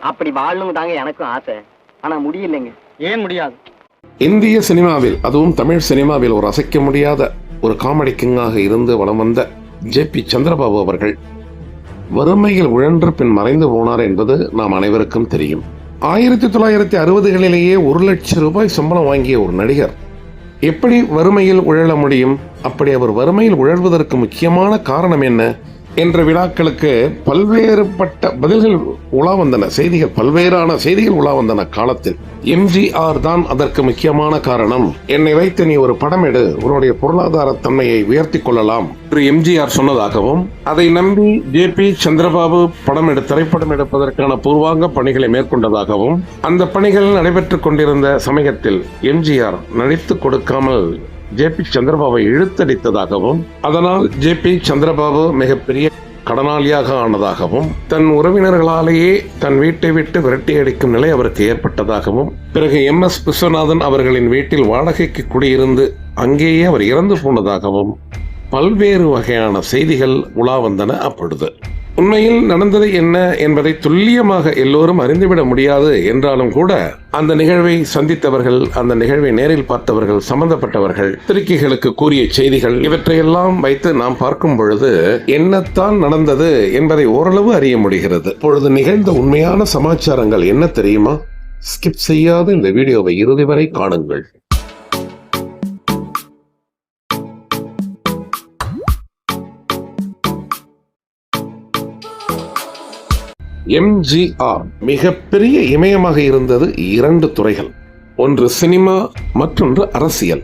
அப்படி வாழணும் தாங்க எனக்கும் ஆசை. ஆனா முடியலைங்க. ஏன் முடியாது? இந்திய சினிமாவில் அதுவும் தமிழ் சினிமாவில் ஒரு அசைக்க முடியாத ஒரு காமெடி கிங்காக இருந்து வலம் வந்த ஜே பி சந்திரபாபு அவர்கள் வறுமையில் உழன்று பின் மறைந்து போனார் என்பது நாம் அனைவருக்கும் தெரியும். ஆயிரத்தி தொள்ளாயிரத்தி அறுபதுகளிலேயே ஒரு லட்சம் ரூபாய் சம்பளம் வாங்கிய ஒரு நடிகர் எப்படி வறுமையில் உழல முடியும்? அப்படி அவர் வறுமையில் உழல்வதற்கு முக்கியமான காரணம் என்ன? என்ற வினாக்களுக்கு பல்வேறுபட்ட பதில்கள் உலா வந்தன. செய்திகள் பல்வேறான செய்திகள் உலா வந்தன காலத்தில். எம்ஜிஆர் தான் அதற்கு முக்கியமான காரணம். என்னை வைத்து நீ ஒரு படம் எடு. உன்னுடைய பொருளாதார தன்மையை உயர்த்தி கொள்ளலாம் என்று எம்ஜிஆர் சொன்னதாகவும் அதை நம்பி ஜே பி சந்திரபாபு படம் எடு திரைப்படம் எடுப்பதற்கான பூர்வாங்க பணிகளை மேற்கொண்டதாகவும் அந்த பணிகள் நடைபெற்றுக் கொண்டிருந்த சமயத்தில் எம்ஜிஆர் நடித்து கொடுக்காமல் ஜே பி சந்திரபாபை இழுத்தடித்ததாகவும் அதனால் ஜே பி சந்திரபாபு மிகப்பெரிய கடனாளியாக ஆனதாகவும் தன் உறவினர்களாலேயே தன் வீட்டை விட்டு விரட்டி அடிக்கும் நிலை அவருக்கு ஏற்பட்டதாகவும் பிறகு எம் எஸ் விஸ்வநாதன் அவர்களின் வீட்டில் வாடகைக்கு குடியிருந்து அங்கேயே அவர் இறந்து போனதாகவும் பல்வேறு வகையான செய்திகள் உலா வந்தன அப்பொழுது. உண்மையில் நடந்தது என்ன என்பதை துல்லியமாக எல்லோரும் அறிந்துவிட முடியாது என்றாலும் கூட அந்த நிகழ்வை சந்தித்தவர்கள் அந்த நிகழ்வை நேரில் பார்த்தவர்கள் சம்பந்தப்பட்டவர்கள் பத்திரிகைகளுக்கு கூறிய செய்திகள் இவற்றையெல்லாம் வைத்து நாம் பார்க்கும் பொழுது என்னத்தான் நடந்தது என்பதை ஓரளவு அறிய முடிகிறது. பொழுது நிகழ்ந்த உண்மையான சமாச்சாரங்கள் என்ன தெரியுமா? ஸ்கிப் செய்யாத இந்த வீடியோவை இறுதி வரை காணுங்கள். எம்ஜிஆர் மிகப்பெரிய இமயமாக இருந்தது இரண்டு துறைகள். ஒன்று சினிமா மற்றொன்று அரசியல்.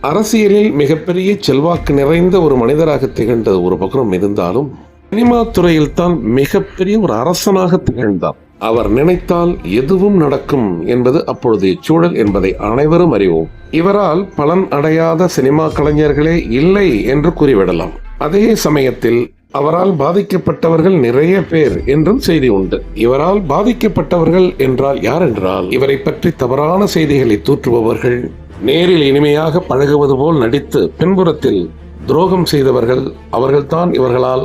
அரசியலில் மிகப்பெரிய செல்வாக்கு நிறைந்த ஒரு மனிதராக திகழ்ந்தது ஒரு பக்கம் இருந்தாலும் சினிமா துறையில் தான் மிகப்பெரிய ஒரு அரசனாக திகழ்ந்தார். அவர் நினைத்தால் எதுவும் நடக்கும் என்பது அப்பொழுதைய சூழல் என்பதை அனைவரும் அறிவோம். இவரால் பலன் அடையாத சினிமா கலைஞர்களே இல்லை என்று கூறிவிடலாம். அதே சமயத்தில் அவரால் பாதிக்கப்பட்டவர்கள் நிறைய பேர் என்றும் செய்தி உண்டு. இவரால் பாதிக்கப்பட்டவர்கள் என்றால் யார் என்றால் இவரை பற்றி தவறான செய்திகளை தூற்றுபவர்கள் நேரில் இனிமையாக பழகுவது போல் நடித்து பின்புறத்தில் துரோகம் செய்தவர்கள் அவர்கள்தான் இவர்களால்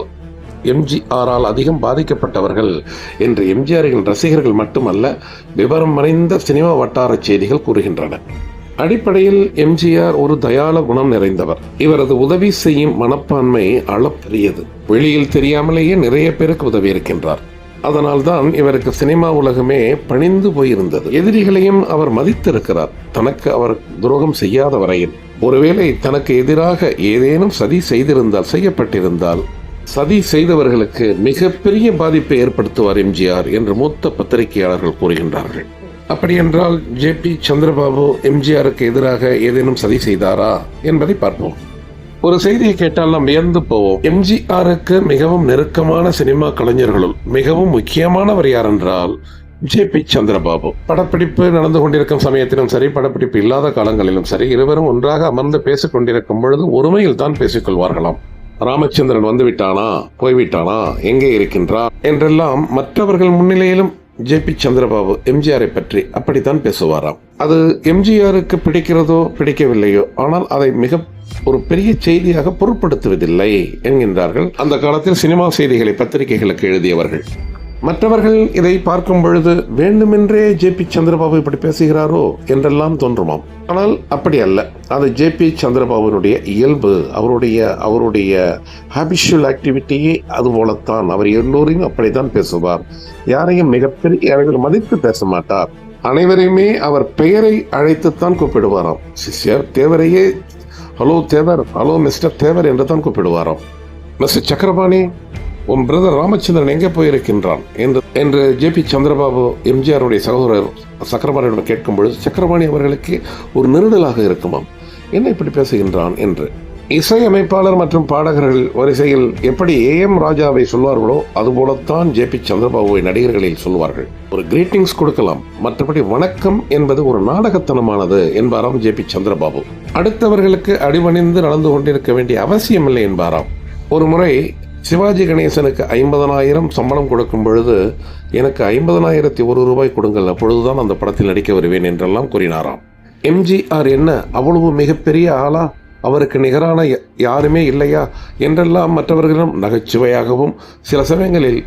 எம்ஜிஆரால் அதிகம் பாதிக்கப்பட்டவர்கள் என்று எம்ஜிஆரின் ரசிகர்கள் மட்டுமல்ல விவரம் மறைந்த சினிமா வட்டார செய்திகள் கூறுகின்றன. அடிப்படையில் எம்ஜிஆர் ஒரு தயாள குணம் நிறைந்தவர். இவரது உதவி செய்யும் மனப்பான்மை அளப்பரியது. வெளியில் தெரியாமலேயே நிறைய பேருக்கு உதவி இருக்கின்றார். அதனால்தான் இவருக்கு சினிமா உலகமே பணிந்து போயிருந்தது. எதிரிகளையும் அவர் மதித்திருக்கிறார். தனக்கு அவர் துரோகம் செய்யாத வரையில் ஒருவேளை தனக்கு எதிராக ஏதேனும் சதி செய்திருந்தால் செய்யப்பட்டிருந்தால் சதி செய்தவர்களுக்கு மிகப்பெரிய பாதிப்பை ஏற்படுத்துவார் எம்ஜிஆர் என்று மூத்த பத்திரிகையாளர்கள் கூறுகின்றார்கள். அப்படியென்றால் ஜே பி சந்திரபாபு எம்ஜிஆருக்கு எதிராக ஏதேனும் சதி செய்தாரா என்பதை பார்ப்போம். ஒரு செய்தியை கேட்டால் நாம் வியந்து போவோம். எம்ஜிஆருக்கு மிகவும் நெருக்கமான சினிமா கலைஞர்களுள் மிகவும் முக்கியமானவர் யார் என்றால் ஜே பி சந்திரபாபு. படப்பிடிப்பு நடந்து கொண்டிருக்கும் சமயத்திலும் சரி படப்பிடிப்பு இல்லாத காலங்களிலும் சரி இருவரும் ஒன்றாக அமர்ந்து பேசிக் கொண்டிருக்கும் பொழுது ஒருமையில் தான் பேசிக்கொள்வார்களாம் ராமச்சந்திரன் வந்து விட்டானா போய்விட்டானா? எங்கே இருக்கின்றா என்றெல்லாம் மற்றவர்கள் முன்னிலையிலும் ஜே பி சந்திரபாபு எம்ஜிஆரை பற்றி அப்படித்தான் பேசுவாராம். அது எம்ஜிஆருக்கு பிடிக்கிறதோ பிடிக்கவில்லையோ ஆனால் அதை மிக ஒரு பெரிய செய்தியாக பொருட்படுத்துவதில்லை என்கின்றார்கள். அந்த காலத்தில் சினிமா செய்திகளை பத்திரிகைகளுக்கு எழுதியவர்கள். மற்றவர்கள் இதை பார்க்கும் பொழுது வேண்டுமென்றே ஜே பி சந்திரபாபு இப்படி பேசுகிறாரோ என்றெல்லாம் தோன்றுமாம். ஆனால் அப்படி அல்ல. அது ஜே பி சந்திரபாபுனுடைய இயல்பு அவருடைய அவருடைய ஹாபிஷுவல் ஆக்டிவிட்டியே அது போலத்தான். அவர் எல்லோரையும் அப்படித்தான் பேசுவார். யாரையும் மிகப்பெரிய அவர்கள் மதித்து பேச மாட்டார். அனைவரையுமே அவர் பெயரை அழைத்துத்தான் கூப்பிடுவாராம். Sister தேவரையே hello Devar hello mister Devar என்று தான் கூப்பிடுவாராம். மிஸ்டர் சக்கரபாணி உன் பிரதர் ராமச்சந்திரன் எங்கே போயிருக்கின்றான்? என்று என்று ஜே பி சந்திரபாபு எம்ஜிஆருடைய சகோதரர் சக்கரபாணியிடம் கேட்கும் பொழுது சக்கரபாணி அவர்களுக்கு ஒரு நெருடலாக இருக்குமாம் என்ன இப்படி பேசுகின்றான்? என்று. இசையமைப்பாளர் மற்றும் பாடகர்கள் வரிசையில் எப்படி ஏ எம் ராஜாவை சொல்வார்களோ அதுபோலத்தான் ஜே பி சந்திரபாபுவை நடிகர்களில் சொல்வார்கள். ஒரு கிரீட்டிங்ஸ் கொடுக்கலாம். மற்றபடி வணக்கம் என்பது ஒரு நாடகத்தனமானது என்பாராம் ஜே பி சந்திரபாபு. அடுத்தவர்களுக்கு அடிபணிந்து நடந்து கொண்டிருக்க வேண்டிய அவசியமில்லை என்பாராம். ஒரு முறை சிவாஜி கணேசனுக்கு ஐம்பதனாயிரம் சம்பளம் கொடுக்கும் பொழுது எனக்கு ஐம்பதனாயிரத்தி ஒரு ரூபாய் கொடுங்கள் அப்பொழுதுதான் அந்த படத்தில் நடிக்க வருவேன் என்றெல்லாம் கூறினாராம். எம்ஜிஆர் என்ன அவ்வளவு மிகப்பெரிய ஆளா? அவருக்கு நிகரான ய- யாருமே இல்லையா? என்றெல்லாம் மற்றவர்களிடம் நகைச்சுவையாகவும் சில சமயங்களில்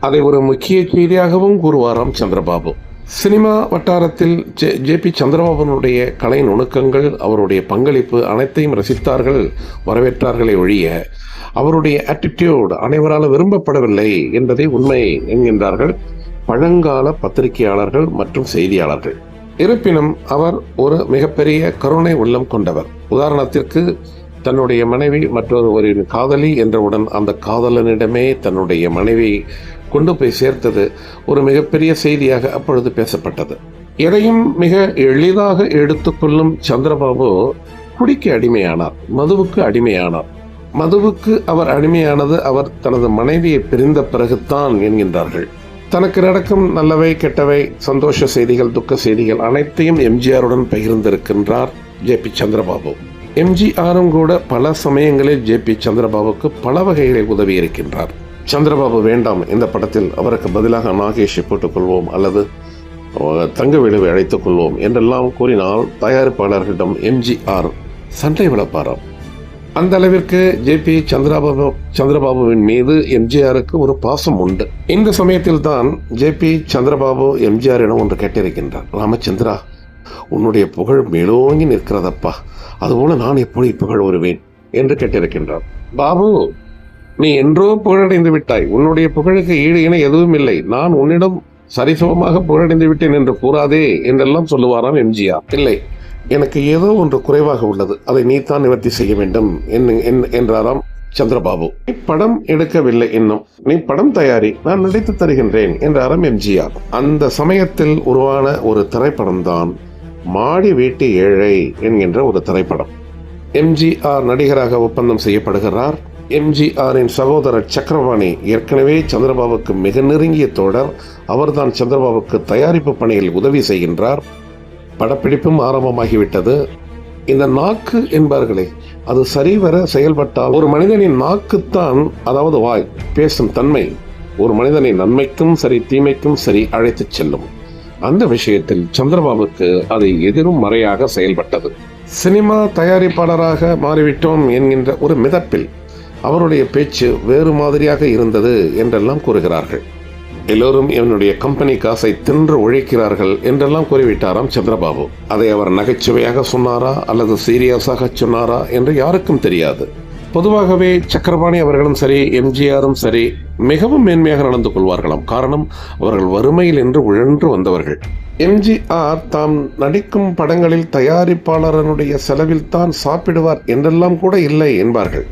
அதை ஒரு முக்கிய செய்தியாகவும் கூறுவாராம் சந்திரபாபு. சினிமா வட்டாரத்தில் ஜே ஜே பி சந்திரபாபுனுடைய கலை நுணுக்கங்கள் அவருடைய பங்களிப்பு அனைத்தையும் ரசித்தார்கள் வரவேற்றார்களே ஒழிய அவருடைய ஆட்டிடியூட் அனைவரால் விரும்பப்படவில்லை என்பதே உண்மை என்கின்றார்கள். பழங்கால பத்திரிகையாளர்கள் மற்றும் செய்தியாளர்கள். இருப்பினும் அவர் ஒரு மிகப்பெரிய கருணை உள்ளம் கொண்டவர். உதாரணத்திற்கு தன்னுடைய மனைவி மற்றொரு ஒரு காதலி என்றவுடன் அந்த காதலனிடமே தன்னுடைய மனைவி கொண்டு போய் சேர்த்தது ஒரு மிகப்பெரிய செய்தியாக அப்பொழுது பேசப்பட்டது. எதையும் மிக எளிதாக எடுத்துக்கொள்ளும் சந்திரபாபு குடிக்க அடிமையானார் மதுவுக்கு அடிமையானார். மதுவுக்கு அவர் அடிமையானது அவர் தனது மனைவியை பிரிந்த பிறகுதான் என்கின்றார்கள். தனக்கு நடக்கும் நல்லவை கெட்டவை சந்தோஷ செய்திகள் துக்க செய்திகள் அனைத்தையும் எம்ஜிஆருடன் பகிர்ந்திருக்கின்றார் ஜே பி சந்திரபாபு. எம்ஜிஆரும் கூட பல சமயங்களில் ஜே பி சந்திரபாபுக்கு பல வகைகளில் உதவி இருக்கின்றார் சந்திரபாபு வேண்டாம் இந்த படத்தில் அவருக்கு பதிலாக நாகேஷை போட்டுக்கொள்வோம் அல்லது தங்கவேலுவை அழைத்துக் கொள்வோம் என்றெல்லாம் கூறினால் தயாரிப்பாளர்களிடம் எம்ஜிஆர் சண்டை விளப்பாராம். அந்த அளவிற்கு ஜே பி சந்திரபாபு சந்திரபாபுவின் மீது எம்ஜிஆருக்கு ஒரு பாசம் உண்டு. இந்த சமயத்தில் தான் ஜே பி சந்திரபாபு எம்ஜிஆரிடம் ஒன்று கேட்டிருக்கின்றார். ராமச்சந்திரா உன்னுடைய புகழ் மேலோங்கி நிற்கிறதப்பா. அதுபோல நான் எப்படி புகழ் வருவேன் என்று கேட்டிருக்கின்றார். பாபு நீ என்றோ புகழடைந்து விட்டாய். உன்னுடைய புகழுக்கு ஈடு இணை எதுவும் இல்லை. நான் உன்னிடம் சரிசமமாக புகழடைந்து விட்டேன் என்று கூறாதே என்றெல்லாம் சொல்லுவாராம் எம்ஜிஆர். இல்லை. எனக்கு ஏதோ ஒன்று குறைவாக உள்ளது. அதை நீத்தான் நிவர்த்தி செய்ய வேண்டும் என்ன- என்றாராம் சந்திரபாபு. நீ படம் எடுக்கவில்லை இன்னும் நீ படம் தயாரி நான் நடித்து தருகின்றேன் என்றாராம் எம்ஜிஆர். அந்த சமயத்தில் உருவான ஒரு திரைப்படம் தான் மாடி வீட்டு ஏழை என்கின்ற ஒரு திரைப்படம். எம்ஜிஆர் நடிகராக ஒப்பந்தம் செய்யப்படுகிறார். எம்ஜிஆரின் சகோதரர் சக்கரவாணி ஏற்கனவே சந்திரபாபுக்கு மிக நெருங்கிய தோழர். அவர்தான் சந்திரபாபுக்கு தயாரிப்பு பணியில் உதவி செய்கின்றார். படப்பிடிப்பும் ஆரம்பமாகிவிட்டது. இந்த நாக்கு என்பார்களே அது சரிவர செயல்பட்டால் ஒரு மனிதனின் நாக்குத்தான் அதாவது வாய் பேசும் தன்மை ஒரு மனிதனின் நன்மைக்கும் சரி தீமைக்கும் சரி அழைத்துச் செல்லும். அந்த விஷயத்தில் சந்திரபாபுக்கு அது எதிரும் மறையாக செயல்பட்டது. சினிமா தயாரிப்பாளராக மாறிவிட்டோம் என்கின்ற ஒரு மிதப்பில் அவருடைய பேச்சு வேறு மாதிரியாக இருந்தது என்றெல்லாம் கூறுகிறார்கள். எல்லோரும் என்னுடைய கம்பெனி காசை தின்று உழைக்கிறார்கள் என்றெல்லாம் கூறிவிட்டாராம் சந்திரபாபு. அதை அவர் நகைச்சுவையாக சொன்னாரா அல்லது சீரியஸாக சொன்னாரா என்று யாருக்கும் தெரியாது. பொதுவாகவே சக்கரபாணி அவர்களும் சரி எம்ஜிஆரும் சரி மிகவும் மேன்மையாக நடந்து கொள்வார்களாம். காரணம் அவர்கள் வறுமையில் என்று உழன்று வந்தவர்கள். எம்ஜிஆர் தாம் நடிக்கும் படங்களில் தயாரிப்பாளரனுடைய செலவில் தான் சாப்பிடுவார் என்றெல்லாம் கூட இல்லை என்பார்கள்.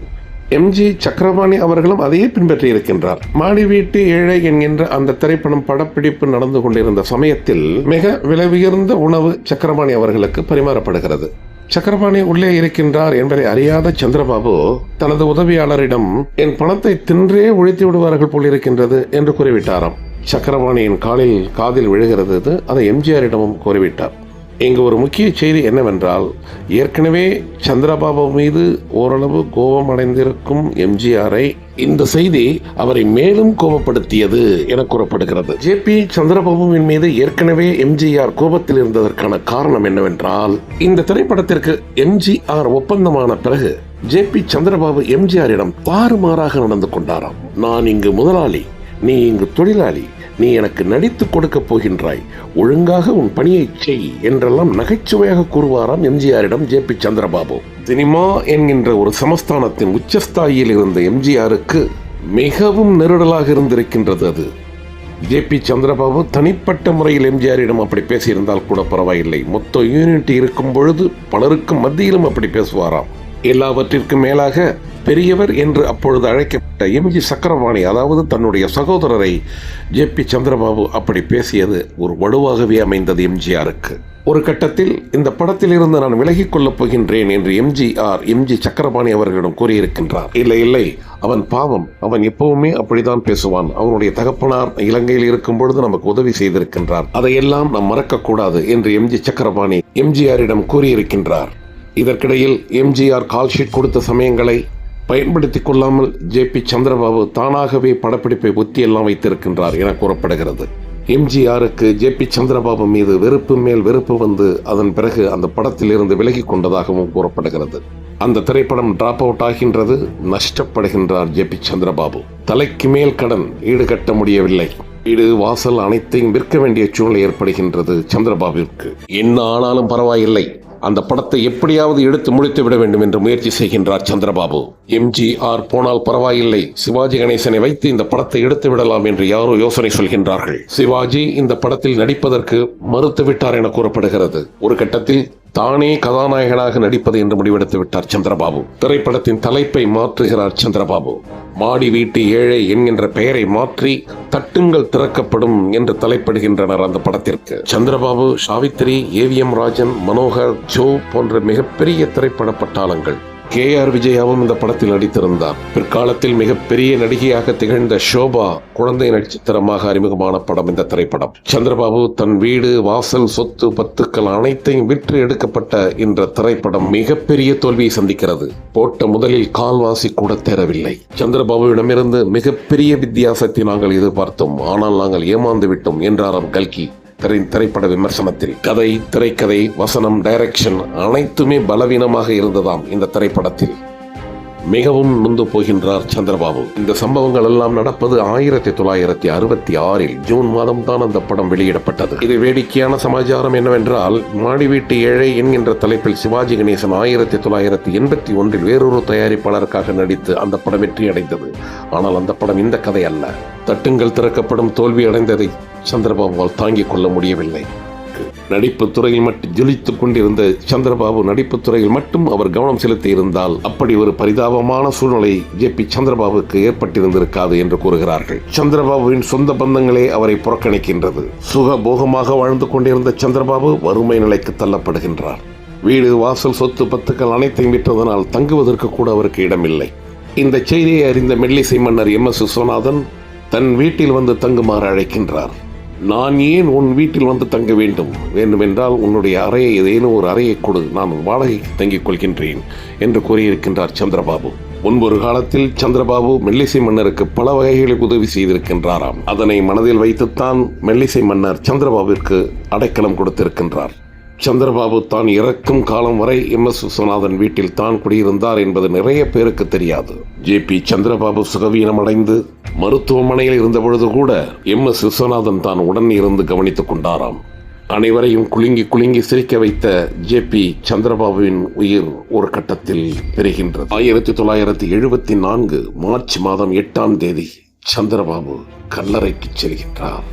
எம்ஜி சக்கரபாணி அவர்களும் அதையே பின்பற்றி இருக்கின்றார். மாடி வீட்டு ஏழை என்கின்ற அந்த திரைப்படம் படப்பிடிப்பு நடந்து கொண்டிருந்த சமயத்தில் மிக விலை உயர்ந்த உணவு சக்கரபாணி அவர்களுக்கு பரிமாறப்படுகிறது. சக்கரபாணி உள்ளே இருக்கின்றார் என்பதை அறியாத சந்திரபாபு தனது உதவியாளரிடம் என் பணத்தை தின்றே ஒழித்து விடுவார்கள் போல் இருக்கின்றது என்று கூறிவிட்டாராம். சக்கரபாணியின் காலில் காதில் விழுகிறது இது. அதை எம்ஜிஆரிடமும் கூறிவிட்டார். இங்கு ஒரு முக்கிய செய்தி என்னவென்றால் ஏற்கனவே சந்திரபாபு மீது ஓரளவு கோபம் அடைந்திருக்கும் எம்ஜிஆரை இந்த செய்தி அவரை மேலும் கோபப்படுத்தியது என கூறப்படுகிறது. ஜே பி சந்திரபாபுவின் மீது ஏற்கனவே எம்ஜிஆர் கோபத்தில் இருந்ததற்கான காரணம் என்னவென்றால் இந்த திரைப்படத்திற்கு எம்ஜிஆர் ஒப்பந்தமான பிறகு ஜே பி சந்திரபாபு எம்ஜிஆரிடம் தாறுமாறாக நடந்து கொண்டாராம். நான் இங்கு முதலாளி நீ இங்கு தொழிலாளி நீ எனக்கு நடித்துக் கொடுக்கப் போகின்றாய். ஒழுங்காக உன் பணியை செய் என்றெல்லாம் நகைச்சுவையாக கூறுவாராம் எம்ஜிஆரிடம் ஜே பி சந்திரபாபு. சினிமா என்கின்ற ஒரு சமஸ்தானத்தின் உச்சஸ்தாயியில் இருந்த எம்ஜிஆருக்கு மிகவும் நெருடலாக இருந்திருக்கின்றது அது. ஜே பி சந்திரபாபு தனிப்பட்ட முறையில் எம்ஜிஆரிடம் அப்படி பேசியிருந்தால் கூட பரவாயில்லை. மொத்த யூனிட் இருக்கும் பொழுது பலருக்கும் மத்தியிலும் அப்படி பேசுவாராம். எல்லாவற்றிற்கும் மேலாக பெரியவர் என்று அப்பொழுது அழைக்கப்பட்ட எம்ஜி சக்கரவாணி அதாவது தன்னுடைய சகோதரரை ஜே பி சந்திரபாபு அப்படி பேசியது ஒரு வலுவாகவே அமைந்தது எம்ஜிஆருக்கு. ஒரு கட்டத்தில் இந்த படத்தில் இருந்து நான் விலகிக் கொள்ளப் போகின்றேன் என்று எம்ஜிஆர் எம்ஜி சக்கரபாணி அவர்களிடம் கூறியிருக்கின்றார். இல்லை இல்லை அவன் பாவம். அவன் எப்பவுமே அப்படித்தான் பேசுவான். அவனுடைய தகப்பனார் இலங்கையில் இருக்கும் பொழுது நமக்கு உதவி செய்திருக்கின்றார். அதையெல்லாம் நாம் மறக்கக்கூடாது என்று எம்ஜி சக்கரபாணி எம்ஜிஆரிடம் கூறியிருக்கின்றார். இதற்கிடையில் எம்ஜிஆர் கால்ஷீட் கொடுத்த சமயங்களை பயன்படுத்தி கொள்ளாமல் ஜே பி சந்திரபாபு தானாகவே படப்பிடிப்பை ஒத்தியெல்லாம் வைத்திருக்கின்றார் என கூறப்படுகிறது. எம்ஜிஆருக்கு ஜே பி சந்திரபாபு மீது வெறுப்பு மேல் வெறுப்பு வந்து அதன் பிறகு அந்த படத்திலிருந்து விலகி விலகிக் கொண்டதாகவும் கூறப்படுகிறது. அந்த திரைப்படம் டிராப் அவுட் ஆகின்றது நஷ்டப்படுகின்றார் ஜே பி சந்திரபாபு. தலைக்கு மேல் கடன் ஈடுகட்ட முடியவில்லை. வீடு வாசல் அனைத்தையும் விற்க வேண்டிய சூழ்நிலை ஏற்படுகின்றது சந்திரபாபுவிற்கு. என்ன ஆனாலும் பரவாயில்லை. அந்த படத்தை எப்படியாவது எடுத்து முடித்து விட வேண்டும் என்று முயற்சி செய்கின்றார் சந்திரபாபு. எம்ஜிஆர் போனால் பரவாயில்லை. சிவாஜி கணேசனை வைத்து இந்த படத்தை எடுத்து விடலாம் என்று யாரோ யோசனை சொல்கின்றார்கள். சிவாஜி இந்த படத்தில் நடிப்பதற்கு மறுத்துவிட்டார் என கூறப்படுகிறது. ஒரு கட்டத்தில் தானே கதாநாயகனாக நடிப்பது என்று முடிவெடுத்து விட்டார் சந்திரபாபு. திரைப்படத்தின் தலைப்பை மாற்றுகிறார் சந்திரபாபு. மாடி வீட்டு ஏழை என்கின்ற பெயரை மாற்றி தட்டுங்கள் திறக்கப்படும் என்று தலைப்படுகின்றனர் அந்த படத்திற்கு. சந்திரபாபு சாவித்திரி ஏவிஎம் ராஜன் மனோகர் ஜோ போன்ற மிகப்பெரிய திரைப்பட பட்டாளங்கள். கே ஆர் விஜயாவும் இந்த படத்தில் நடித்திருந்தார். பிற்காலத்தில் மிகப்பெரிய நடிகையாக திகழ்ந்த ஷோபா குழந்தை நட்சத்திரமாக அறிமுகமான படம் இந்த திரைப்படம். சந்திரபாபு தன் வீடு வாசல் சொத்து பத்துக்கள் அனைத்தையும் விற்று எடுக்கப்பட்ட இந்த திரைப்படம் மிகப்பெரிய தோல்வியை சந்திக்கிறது. போட்ட முதலில் கால்வாசி கூட தேரவில்லை. சந்திரபாபுவிடமிருந்து மிகப்பெரிய வித்தியாசத்தை நாங்கள் எதிர்பார்த்தோம். ஆனால் நாங்கள் ஏமாந்து விட்டோம் என்றாராம் கல்கி. திரைப்பட விமர்சனத்தில். கதை திரைக்கதை வசனம் டைரக்ஷன் அனைத்துமே பலவீனமாக இருந்ததாம் இந்த திரைப்படத்தில். மிகவும் நொந்து போகின்றார் சந்திரபாபு. இந்த சம்பவங்கள் எல்லாம் நடப்பது ஆயிரத்தி தொள்ளாயிரத்தி அறுபத்தி ஆறில் ஜூன் மாதம் தான் அந்த படம் வெளியிடப்பட்டது. இது வேடிக்கையான சமாச்சாரம் என்னவென்றால் மாடி வீட்டு ஏழை என்கின்ற தலைப்பில் சிவாஜி கணேசன் ஆயிரத்தி தொள்ளாயிரத்தி எண்பத்தி ஒன்றில் வேறொரு தயாரிப்பாளருக்காக நடித்து அந்த படம் வெற்றி அடைந்தது ஆனால் அந்த படம் இந்த கதை அல்ல. தட்டுங்கள் திறக்கப்படும் தோல்வி அடைந்ததை சந்திரபாபுவால் தாங்கிக் கொள்ள முடியவில்லை. நடிப்பு துறையில் மட்டும் ஜொலித்துக் கொண்டிருந்த சந்திரபாபு நடிப்புத் துறையில் மட்டும் அவர் கவனம் செலுத்தி இருந்தால் அப்படி ஒரு பரிதாபமான சூழ்நிலை ஜே பி சந்திரபாபுக்கு ஏற்பட்டிருந்திருக்காது என்று கூறுகிறார்கள். சந்திரபாபுவின் சொந்த பந்தங்களே அவரை புறக்கணிக்கின்றது. சுக போகமாக வாழ்ந்து கொண்டிருந்த சந்திரபாபு வறுமை நிலைக்கு தள்ளப்படுகின்றார். வீடு வாசல் சொத்து பத்துக்கள் அனைத்தையும் விற்றதனால் தங்குவதற்கு கூட அவருக்கு இடமில்லை. இந்த செய்தியை அறிந்த மெல்லிசை மன்னர் எம் எஸ் விஸ்வநாதன் தன் வீட்டில் வந்து தங்குமாறு அழைக்கின்றார். நான் ஏன் உன் வீட்டில் வந்து தங்க வேண்டும்? வேண்டுமென்றால் உன்னுடைய அறையை ஏதேனும் ஒரு அறையை கொடு. நான் வாடகைக்கு தங்கிக் கொள்கின்றேன் என்று கூறியிருக்கின்றார் சந்திரபாபு. முன்பொரு காலத்தில் சந்திரபாபு மெல்லிசை மன்னருக்கு பல வகைகளில் உதவி செய்திருக்கின்றாராம். அதனை மனதில் வைத்துத்தான் மெல்லிசை மன்னர் சந்திரபாபுவிற்கு அடைக்கலம் கொடுத்திருக்கின்றார். சந்திரபாபு தான் இறக்கும் காலம் வரை எம் எஸ் விஸ்வநாதன் வீட்டில் தான் குடியிருந்தார் என்பது நிறைய பேருக்கு தெரியாது. ஜே பி சந்திரபாபு சுகவீனமடைந்து மருத்துவமனையில் இருந்தபொழுது கூட எம் எஸ் விஸ்வநாதன் தான் உடன் இருந்து கவனித்துக் கொண்டாராம். அனைவரையும் குலுங்கி குலுங்கி சிரிக்க வைத்த ஜே பி சந்திரபாபுவின் உயிர் ஒரு கட்டத்தில் பெறுகின்றது ஆயிரத்தி தொள்ளாயிரத்தி எழுபத்தி நான்கு மார்ச் மாதம் எட்டாம் தேதி சந்திரபாபு கல்லறைக்கு செல்கின்றார்.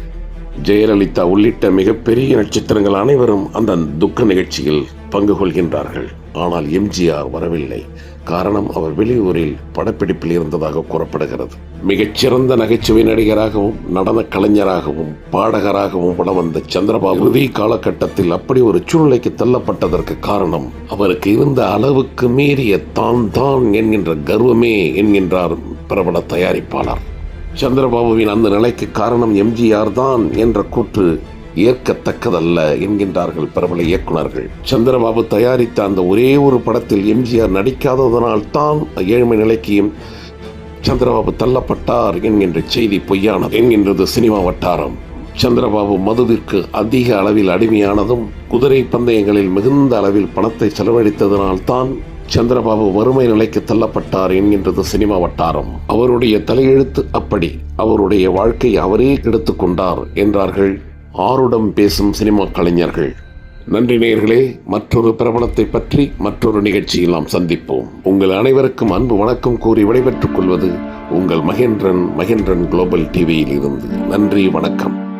ஜெயலலிதா உள்ளிட்ட மிகப்பெரிய நட்சத்திரங்கள் அனைவரும் அந்த துக்க நிகழ்ச்சியில் பங்கு கொள்கின்றார்கள். ஆனால் எம்ஜிஆர் வரவில்லை. காரணம் அவர் வெளியூரில் படப்பிடிப்பில் இருந்ததாக கூறப்படுகிறது. மிகச்சிறந்த நகைச்சுவை நடிகராகவும் நடன கலைஞராகவும் பாடகராகவும் படம் வந்த சந்திரபாபு இறுதி காலகட்டத்தில் அப்படி ஒரு சூழ்நிலைக்கு தள்ளப்பட்டதற்கு காரணம் அவருக்கு இருந்த அளவுக்கு மீறிய தான் தான் என்கின்ற கர்வமே என்கின்றார் பிரபல தயாரிப்பாளர். சந்திரபாபுவின் அந்த நிலைக்கு காரணம் எம்ஜிஆர் தான் என்ற கூற்று ஏற்கத்தக்கதல்ல என்கின்றார்கள் பிரபல இயக்குனர்கள் சந்திரபாபு தயாரித்த அந்த ஒரே ஒரு படத்தில் எம்ஜிஆர் நடிக்காததனால் தான் ஏழ்மை நிலைக்கு சந்திரபாபு தள்ளப்பட்டார் என்கின்ற செய்தி பொய்யானது என்கின்றது சினிமா வட்டாரம். சந்திரபாபு மதுவிற்கு அதிக அளவில் அடிமையானதும் குதிரை பந்தயங்களில் மிகுந்த அளவில் பணத்தை செலவழித்ததனால் தான் சந்திரபாபு வறுமை நிலைக்கு தள்ளப்பட்டார் என்கின்றது சினிமா வட்டாரம். அவருடைய தலையெழுத்து அப்படி. அவருடைய வாழ்க்கை அவரே கெடுத்துக் கொண்டார் என்றார்கள் ஆருடம் பேசும் சினிமா கலைஞர்கள். நன்றி நேயர்களே மற்றொரு பிரபலத்தை பற்றி மற்றொரு நிகழ்ச்சியில் நாம் சந்திப்போம். உங்கள் அனைவருக்கும் அன்பு வணக்கம் கூறி விடைபெற்றுக் கொள்வது உங்கள் மகேந்திரன் மகேந்திரன் குளோபல் டிவியில் இருந்து நன்றி வணக்கம்.